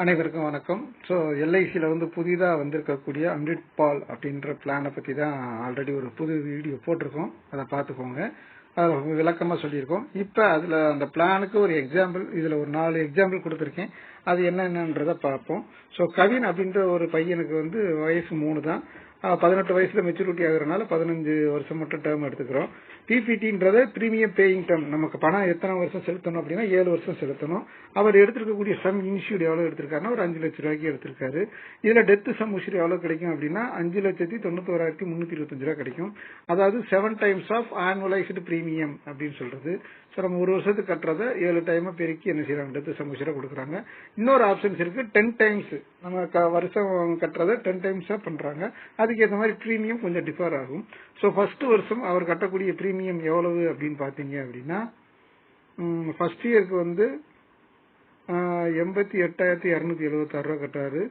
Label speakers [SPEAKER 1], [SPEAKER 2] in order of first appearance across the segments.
[SPEAKER 1] அனைவருக்கும் வணக்கம். ஸோ எல்ஐசியில் வந்து புதிதாக வந்திருக்கக்கூடிய அம்ரிட் பால் அப்படின்ற பிளானை பற்றி தான் ஆல்ரெடி ஒரு புது வீடியோ போட்டிருக்கோம். அதை பார்த்துக்கோங்க. அதில் விளக்கமாக சொல்லியிருக்கோம். இப்போ அதில் அந்த பிளானுக்கு ஒரு எக்ஸாம்பிள் இதில் ஒரு நாலு எக்ஸாம்பிள் கொடுத்துருக்கேன். அது என்னென்னன்றதை பார்ப்போம். ஸோ கவின் அப்படின்ற ஒரு பையனுக்கு வந்து வயசு மூணு தான் பதினெட்டு வயசுல மெச்சூரிட்டி ஆகுறதுனால பதினஞ்சு வருஷம் மட்டும் டேர்ம் எடுத்துக்கிறோம். பிபிடின்றது பிரீமியம் பேயிங் டம் நமக்கு பணம் எத்தனை வருஷம் செலுத்தணும் அப்படின்னா ஏழு வருஷம் செலுத்தணும். அவர் எடுத்திருக்கக்கூடிய சம் இன்சூர்ட் எவ்வளவு எடுத்திருக்காருன்னா ஒரு அஞ்சு லட்ச ரூபாய்க்கு எடுத்திருக்காரு. இதுல டெத் சம் இன்சூர் எவ்வளவு கிடைக்கும் அப்படின்னா அஞ்சு லட்சத்தி தொண்ணூத்தோராயிரத்தி முன்னூத்தி இருபத்தஞ்சு ரூபாய் கிடைக்கும். அதாவது seven times of annualised premium அப்படின்னு சொல்றது. ஸோ நம்ம ஒரு வருஷத்துக்கு கட்டுறத ஏழு டைமா பெருக்கி என்ன செய்யறாங்க? டெத் சம் இன்சூரை கொடுக்குறாங்க. இன்னொரு ஆப்ஷன்ஸ் இருக்கு டென் டைம்ஸ் நம்ம வருஷம் கட்டுறத டென் டைம்ஸா பண்றாங்க. அதுக்கு ஏற்ற மாதிரி பிரீமியம் கொஞ்சம் டிஃபர் ஆகும். ஸோ ஃபர்ஸ்ட் வருஷம் அவர் கட்டக்கூடிய பிரீமியம் எவ்வளவு அப்படின்னு பாத்தீங்க அப்படின்னா ஃபர்ஸ்ட் இயருக்கு வந்து எண்பத்தி எட்டாயிரத்தி இரநூத்தி எழுபத்தாறு ரூபா கட்டாரு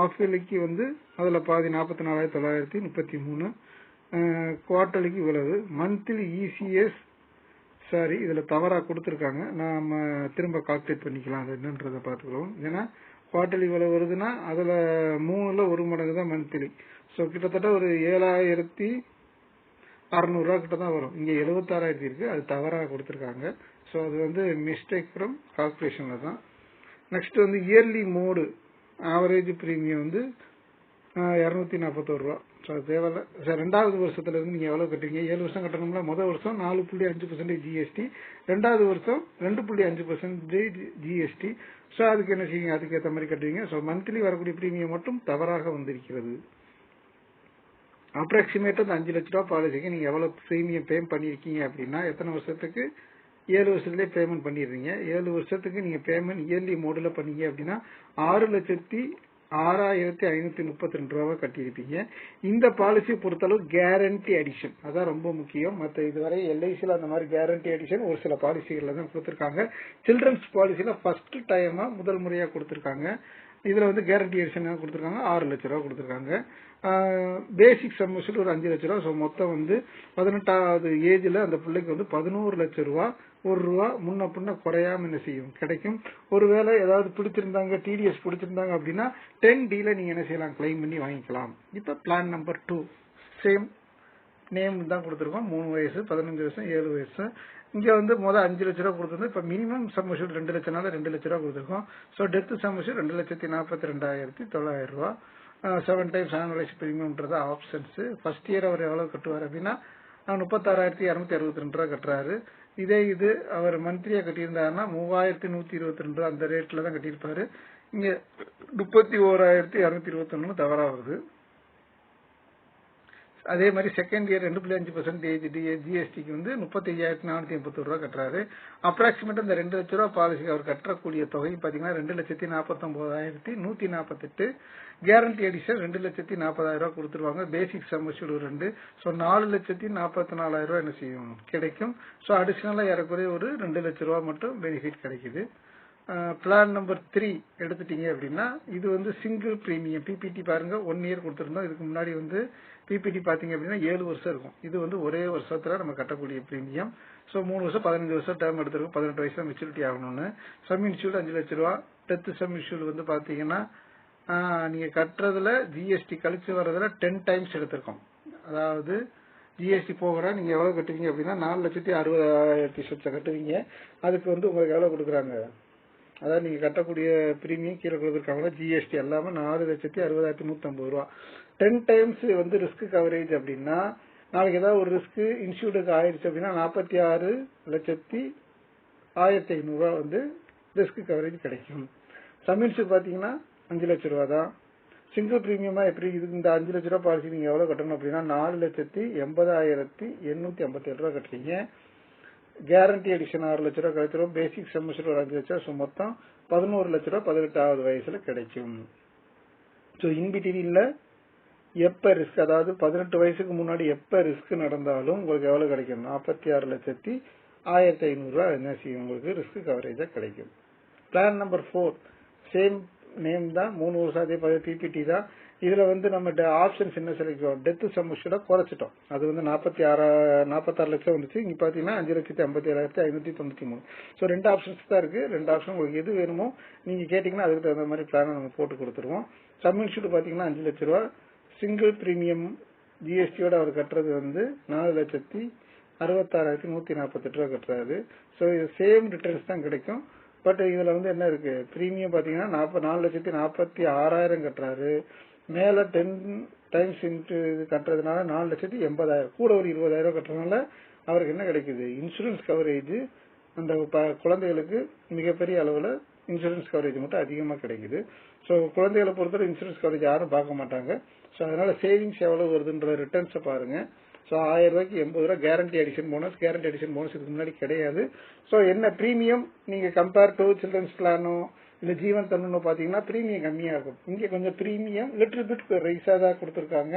[SPEAKER 1] ஆஃப் இயர்லிக்கு வந்து அதுல பாதி நாற்பத்தி நாலாயிரத்தி தொள்ளாயிரத்தி முப்பத்தி மூணு. குவார்டர்லிக்கு இவ்வளவு. மந்த்லி இசிஎஸ் சாரி இதுல தவறா கொடுத்துருக்காங்க. நாம திரும்ப கால்குலேட் பண்ணிக்கலாம். அது என்னன்றதை பார்த்துக்கலாம். ஏன்னா குவார்டர்லி இவ்வளவு வருதுன்னா அதுல மூணுல ஒரு மடங்கு தான் மந்த்லி ஸோ கிட்டத்தட்ட ஒரு ஏழாயிரத்தி அறநூறுவா கிட்ட தான் வரும். இங்கே எழுபத்தாறாயிரத்தி இருக்கு. அது தவறாக கொடுத்துருக்காங்க. ஸோ அது வந்து மிஸ்டேக் ஃப்ரம் கால்குலேஷன்ல தான். நெக்ஸ்ட் வந்து இயர்லி மோடு ஆவரேஜ் ப்ரீமியம் வந்து இரநூத்தி நாற்பத்தோரு ரூபா ஸோ அது தேவையில்ல. சார் ரெண்டாவது வருஷத்துல இருந்து நீங்க எவ்வளவு கட்டுறீங்க? ஏழு வருஷம் கட்டணும்ல. முதல் வருஷம் நாலு புள்ளி அஞ்சு பர்சன்டேஜ் ஜிஎஸ்டி ரெண்டாவது வருஷம் ரெண்டு புள்ளி அஞ்சு பர்சன்டேஜ் ஜிஎஸ்டி ஸோ அதுக்கு என்ன செய்யுங்க அதுக்கு ஏற்ற மாதிரி கட்டுவீங்க. ஸோ மந்த்லி வரக்கூடிய பிரீமியம் மட்டும் தவறாக வந்திருக்கிறது. அப்ராக்சிமேட் அந்த அஞ்சு லட்ச ரூபா பாலிசிக்கு நீங்க எவ்வளவு பிரீமியம் பே பண்ணிருக்கீங்க அப்படின்னா எத்தனை வருஷத்துக்கு? ஏழு வருஷத்துலயே பேமெண்ட் பண்ணிடுறீங்க. ஏழு வருஷத்துக்கு நீங்க பேமெண்ட் இயர்லி மோடில் பண்ணீங்க அப்படின்னா ஆறு லட்சத்தி ஆறாயிரத்தி ஐநூத்தி முப்பத்தி ரெண்டு ரூபாவை கட்டியிருப்பீங்க. இந்த பாலிசியை பொறுத்தளவு கேரண்டி அடிஷன் அதான் ரொம்ப முக்கியம். மற்ற இதுவரை எல்ஐசியில் அந்த மாதிரி கேரண்டி அடிஷன் ஒரு சில பாலிசிகளில் தான் கொடுத்துருக்காங்க. சில்ட்ரன்ஸ் பாலிசியில ஃபர்ஸ்ட் டைமா முதல் முறையாக கொடுத்துருக்காங்க. இதில் வந்து கேரண்டி எடிஷன் கொடுத்துருக்காங்க? ஆறு லட்ச ரூபா கொடுத்துருக்காங்க. பேசிக் சம்மர்ஷில் ஒரு அஞ்சு லட்ச ரூபா. ஸோ மொத்தம் வந்து பதினெட்டாவது ஏஜில் அந்த பிள்ளைக்கு வந்து பதினோரு லட்ச ரூபா ஒரு ரூபா முன்ன பின்ன குறையாம என்ன செய்யும்? கிடைக்கும். ஒருவேளை ஏதாவது பிடிச்சிருந்தாங்க டிடிஎஸ் பிடிச்சிருந்தாங்க அப்படின்னா டென் டில நீங்க என்ன செய்யலாம்? கிளைம் பண்ணி வாங்கிக்கலாம். இப்ப plan number two same name தான் கொடுத்துருக்கோம். மூணு வயசு பதினஞ்சு வருஷம் ஏழு வயசு. இங்கே வந்து மொதல் அஞ்சு லட்ச ரூபா கொடுத்துருந்தோம் இப்போ மினிமம் சம்மர்ஷூட் ரெண்டு லட்சம்னால ரெண்டு லட்ச ரூபா கொடுத்துருக்கோம். ஸோ டெத் சம்மர்ஷூட் ரெண்டு லட்சத்தி நாற்பத்தி ரெண்டாயிரத்தி தொள்ளாயிரம் ரூபா. செவன் டைம்ஸ் ஆனுவலைஸ் பிரீமியம்ன்றது ஆப்ஷன்ஸு ஃபர்ஸ்ட் இயர் அவர் எவ்வளோ கட்டுவார் அப்படின்னா முப்பத்தாறாயிரத்தி இரநூத்தி அறுபத்தி ரெண்டு ரூபா கட்டுறாரு. இதே இது அவர் மந்த்லியாக கட்டியிருந்தாருன்னா மூவாயிரத்தி நூற்றி இருபத்தி ரெண்டு ரூபா அந்த ரேட்டில் தான் கட்டியிருப்பாரு. இங்கே முப்பத்தி ஓராயிரத்தி இரநூத்தி இருபத்தொன்னு தவறாகுது. அதே மாதிரி செகண்ட் இயர் ரெண்டு புள்ளி அஞ்சு பர்சன்டேஜ் ஜிஎஸ்டிக்கு வந்து முப்பத்தி ஐயாயிரத்தி நானூத்தி எண்பத்தி ரூபா கட்டுறாரு. அப்ராக்சிமேட் இந்த ரெண்டு லட்ச ரூபா பாலிசிக்கு அவர் கட்டக்கூடிய தொகை பாத்தீங்கன்னா ரெண்டு லட்சத்தி நாற்பத்தொன்பதாயிரத்தி நூத்தி நாற்பத்தெட்டு கேரண்டி எடிஷன் ரெண்டு லட்சத்தி நாற்பதாயிரம் ரூபாய் கொடுத்துருவாங்க. பேசிக் சம்மர்ஷூல் ரெண்டு. ஸோ நாலு லட்சத்தி நாற்பத்தி நாலாயிரம் ரூபாய் என்ன செய்யும்? கிடைக்கும். ஸோ அடிஷனலா ஏறக்குறைய ஒரு ரெண்டு லட்ச ரூபா மட்டும் பெனிஃபிட் கிடைக்குது. பிளான் நம்பர் த்ரீ எடுத்துட்டீங்க அப்படின்னா இது வந்து சிங்கிள் ப்ரீமியம் பிபிடி பாருங்க ஒன் இயர் கொடுத்துருந்தோம். இதுக்கு முன்னாடி வந்து பிபிடி பாத்தீங்க அப்படின்னா ஏழு வருஷம் இருக்கும். இது வந்து ஒரே வருஷத்துல நம்ம கட்டக்கூடிய ப்ரீமியம் ஸோ மூணு வருஷம் பதினஞ்சு வருஷம் டேர்ம் எடுத்திருக்கும். பதினெட்டு வயசுல மெச்சூரிட்டி ஆகணும்னு. சம் இன்சூல் அஞ்சு லட்ச ரூபா. டெத் சம் வந்து பாத்தீங்கன்னா நீங்கள் நீங்க கட்டுறதுல ஜிஎஸ்டி கழிச்சு வர்றதுல டென் டைம்ஸ் எடுத்திருக்கோம். அதாவது ஜிஎஸ்டி போகிற நீங்க எவ்வளவு கட்டுவீங்க அப்படின்னா நாலு லட்சத்தி அறுபதாயிரத்தி சொச்சம் கட்டுவீங்க. அதுக்கு வந்து உங்களுக்கு எவ்வளவு கொடுக்குறாங்க? அதாவது நீங்க கட்டக்கூடிய பிரீமியம் கீழே கொடுத்துருக்காங்க ஜிஎஸ்டி எல்லாமே நாலு லட்சத்தி அறுபதாயிரத்தி நூத்தி ஐம்பது ரூபா. டென் டைம்ஸ் வந்து ரிஸ்க் கவரேஜ் அப்படின்னா நாளைக்கு ஏதாவது ஒரு ரிஸ்க் இன்சூர்டுக்கு ஆயிடுச்சு அப்படின்னா நாற்பத்தி ஆறு லட்சத்தி ஆயிரத்தி ஐநூறுரூவா வந்து ரிஸ்க் கவரேஜ் கிடைக்கும். சமின்ஸுக்கு பாத்தீங்கன்னா அஞ்சு லட்ச ரூபா தான். சிங்கிள் பிரீமியமா எப்படி இதுக்கு இந்த அஞ்சு லட்ச ரூபா பாலிசி நீங்க எவ்வளவு கட்டணும் அப்படின்னா நாலு லட்சத்தி எண்பதாயிரத்தி எண்ணூத்தி ஐம்பத்தி ஏழு ரூபா கட்டுறீங்க. கேரண்டி எடிஷன் ஆறு லட்ச ரூபா கிடைச்சிடும் பேசிக் செமஸ்டர் ஒரு அஞ்சு லட்சம் ஸோ மொத்தம் பதினோரு லட்ச ரூபா பதினெட்டாவது வயசுல கிடைக்கும். ஸோ இன்பிட்டீரியல்ல எப்ப ரிஸ்க் அதாவது பதினெட்டு வயசுக்கு முன்னாடி எப்ப ரிஸ்க் நடந்தாலும் உங்களுக்கு எவ்வளவு கிடைக்கும்? நாற்பத்தி ஆறு லட்சத்தி ஆயிரத்தி ஐநூறு என்ன செய்யும்? உங்களுக்கு ரிஸ்க் கவரேஜா கிடைக்கும். Plan number four same name தான் மூணு வருஷம் அதே பிபிடி தான். இதுல வந்து நம்ம ஆப்ஷன்ஸ் என்ன செலக்ட் டெத் சம்முஷோட குறைச்சிட்டோம். அது வந்து நாற்பத்தி ஆறா நாற்பத்தாறு லட்சம் வந்துச்சு. இங்க பாத்தீங்கன்னா அஞ்சு லட்சத்தி ஐம்பத்தி ஏழாயிரத்தி ஐநூத்தி தொண்ணூத்தி மூணு. ஸோ ரெண்டு ஆப்ஷன்ஸ் தான் இருக்கு. ரெண்டு ஆப்ஷன் உங்களுக்கு எது வேணுமோ நீங்க கேட்டீங்கன்னா அதுக்கு தகுந்த மாதிரி பிளானை நம்ம போட்டு கொடுத்துருவோம். சம் இன்சூர் பாத்தீங்கன்னா அஞ்சு லட்ச ரூபா. சிங்கிள் பிரீமியம் ஜிஎஸ்டியோட அவர் கட்டுறது வந்து நாலு லட்சத்தி அறுபத்தாறாயிரத்தி நூத்தி நாற்பத்தெட்டு ரூபா கட்டுறாரு. ஸோ இது சேம் ரிட்டர்ன்ஸ் தான் கிடைக்கும். பட் இதுல வந்து என்ன இருக்கு? பிரீமியம் பாத்தீங்கன்னா நாற்பது நாலு லட்சத்தி நாற்பத்தி ஆறாயிரம் கட்டுறாரு. மேல டென் டைம்ஸ் இன்ட்டு இது கட்டுறதுனால நாலு லட்சத்தி எண்பதாயிரம். கூட ஒரு இருபதாயிரம் கட்டுறதுனால அவருக்கு என்ன கிடைக்குது? இன்சூரன்ஸ் கவரேஜ் அந்த ப- குழந்தைகளுக்கு மிகப்பெரிய அளவுல இன்சூரன்ஸ் கவரேஜ் மட்டும் அதிகமா கிடைக்குது. ஸோ குழந்தைகளை பொறுத்தவரை இன்சூரன்ஸ் கவரேஜ் யாரும் பார்க்க மாட்டாங்க. ஸோ அதனால சேவிங்ஸ் எவ்வளவு வருதுன்ற ரிட்டர்ன்ஸை பாருங்க. ஸோ ஆயிரம் ரூபாய்க்கு எண்பது ரூபா guarantee addition bonus guarantee addition bonus இதுக்கு முன்னாடி கிடையாது. ஸோ என்ன ப்ரீமியம் நீங்கள் கம்பேர் டு சில்ட்ரன்ஸ் பிளானோ இல்லை ஜீவன் தன்னு பார்த்தீங்கன்னா ப்ரீமியம் கம்மியாக இருக்கும் இங்கே கொஞ்சம் ப்ரீமியம் லிட்டில் பிட் ரைஸாக தான் கொடுத்துருக்காங்க.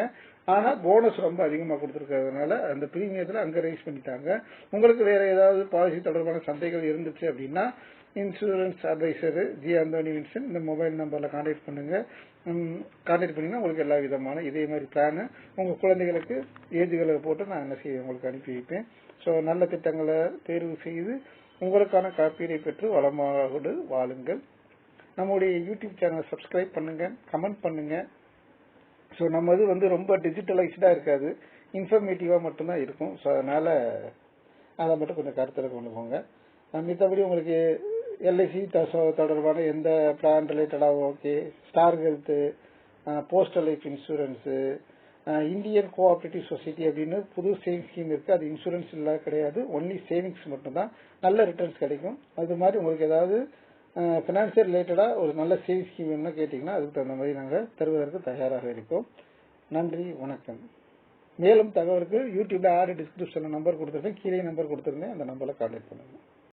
[SPEAKER 1] ஆனால் போனஸ் ரொம்ப அதிகமாக கொடுத்துருக்கிறதுனால அந்த ப்ரீமியத்தில் அங்கே ரைஸ் பண்ணிட்டாங்க. உங்களுக்கு வேறு ஏதாவது பாலிசி தொடர்பான சந்தைகள் இருந்துச்சு அப்படின்னா insurance advisor G Anthony Vincent இந்த மொபைல் நம்பரில் கான்டாக்ட் பண்ணுங்க. கான்டாக்ட் பண்ணீங்கன்னா உங்களுக்கு எல்லா விதமான இதே மாதிரி பிளான் உங்கள் குழந்தைகளுக்கு ஏஜுகளை போட்டு நான் என்ன செய்ய உங்களுக்கு அனுப்பி வைப்பேன். ஸோ நல்ல திட்டங்களை தேர்வு செய்து உங்களுக்கான காப்பீடை பெற்று வளமாகடு வாழுங்கள். நம்முடைய யூடியூப் சேனலை சப்ஸ்கிரைப் பண்ணுங்க கமெண்ட் பண்ணுங்க. ஸோ நம்ம இது வந்து ரொம்ப டிஜிட்டலைஸ்டாக இருக்காது. இன்ஃபர்மேட்டிவாக மட்டும்தான் இருக்கும். ஸோ அதனால் அதை மட்டும் கொஞ்சம் கருத்தில் கொண்டு போங்க. மித்தபடி உங்களுக்கு எல்ஐசி தொடர்பான எந்த பிளான் ரிலேட்டடாக okay Star Health postal life insurance Indian cooperative society அப்படின்னு புது சேவிங் ஸ்கீம் இருக்குது அது இன்சூரன்ஸ் இல்லை கிடையாது. ஒன்லி சேவிங்ஸ் மட்டும்தான். நல்ல ரிட்டர்ன்ஸ் கிடைக்கும். அது மாதிரி உங்களுக்கு ஏதாவது ஃபினான்ஷியல் ரிலேட்டடாக ஒரு நல்ல சேவிங் ஸ்கீம் வேணும்னா கேட்டிங்கன்னா அதுக்கு தகுந்த மாதிரி நாங்கள் தருவதற்கு தயாராக இருக்கோம். நன்றி வணக்கம். மேலும் தகவலுக்கு யூடியூப்ல ஆடு டிஸ்கிரிப்ஷன்ல நம்பர் கொடுத்துருக்கேன். கீழே நம்பர் கொடுத்துருந்தேன். அந்த நம்பரில் கான்டாக்ட் பண்ணுங்க.